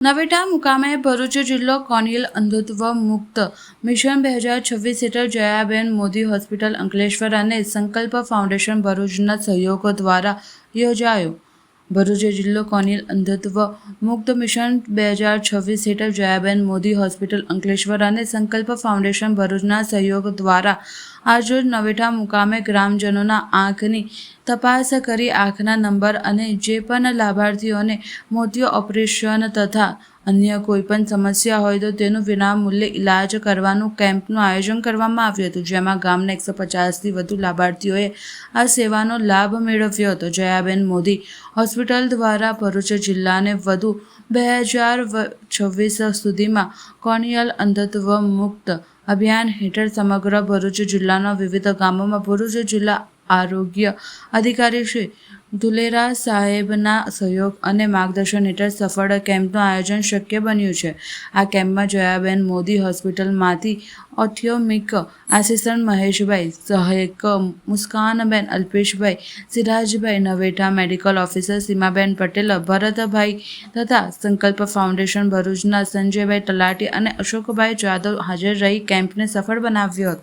નવેટા મુકામે ભરૂચ જિલ્લો કોનિલ અંધત્વ મુક્ત. મિશન બે હજાર છવ્વીસ હેઠળ જયાબેન મોદી હોસ્પિટલ અંકલેશ્વર અને સંકલ્પ ફાઉન્ડેશન ભરૂચના સહયોગો દ્વારા યોજાયો. ભરૂચ જિલ્લો કોનિલ અંધત્વ મુક્ત મિશન બે હજાર છવ્વીસ હેઠળ જયાબેન મોદી હોસ્પિટલ અંકલેશ્વર અને સંકલ્પ ફાઉન્ડેશન ભરૂચના સહયોગ દ્વારા આજરોજ નવેઠા મુકામે ગ્રામજનોના આંખની તપાસ કરી આંખના નંબર અને જે પણ લાભાર્થીઓને મોતિયો ઓપરેશન તથા અન્ય કોઈ પણ સમસ્યા હોય તો તેનું વિનામૂલ્યે ઇલાજ કરવાનું કેમ્પનું આયોજન કરવામાં આવ્યું હતું, જેમાં ગામના એકસો પચાસથી વધુ લાભાર્થીઓએ આ સેવાનો લાભ મેળવ્યો હતો. જયાબેન મોદી હોસ્પિટલ દ્વારા ભરૂચ જિલ્લાને વધુ બે હજાર છવ્વીસ સુધીમાં કોર્નિયલ અંધત્વ મુક્ત અભિયાન હેઠળ સમગ્ર ભરૂચ જિલ્લાના વિવિધ ગામોમાં ભરૂચ જિલ્લા આરોગ્ય અધિકારી શ્રી ધુલેરા સાહેબના સહયોગ અને માર્ગદર્શન હેઠળ સફળ કેમ્પનું આયોજન શક્ય બન્યું છે. આ કેમ્પમાં જયાબેન મોદી હોસ્પિટલમાંથી ઓથિયોમિક આસિસ્ટન્ટ મહેશભાઈ, સહાયક મુસ્કાનબેન, અલ્પેશભાઈ સિરાજભાઈ નવેઠા, મેડિકલ ઓફિસર સીમાબેન પટેલ, ભરતભાઈ તથા સંકલ્પ ફાઉન્ડેશન ભરૂચના સંજયભાઈ તલાટી અને અશોકભાઈ જાદવ હાજર રહી કેમ્પને સફળ બનાવ્યો હતો.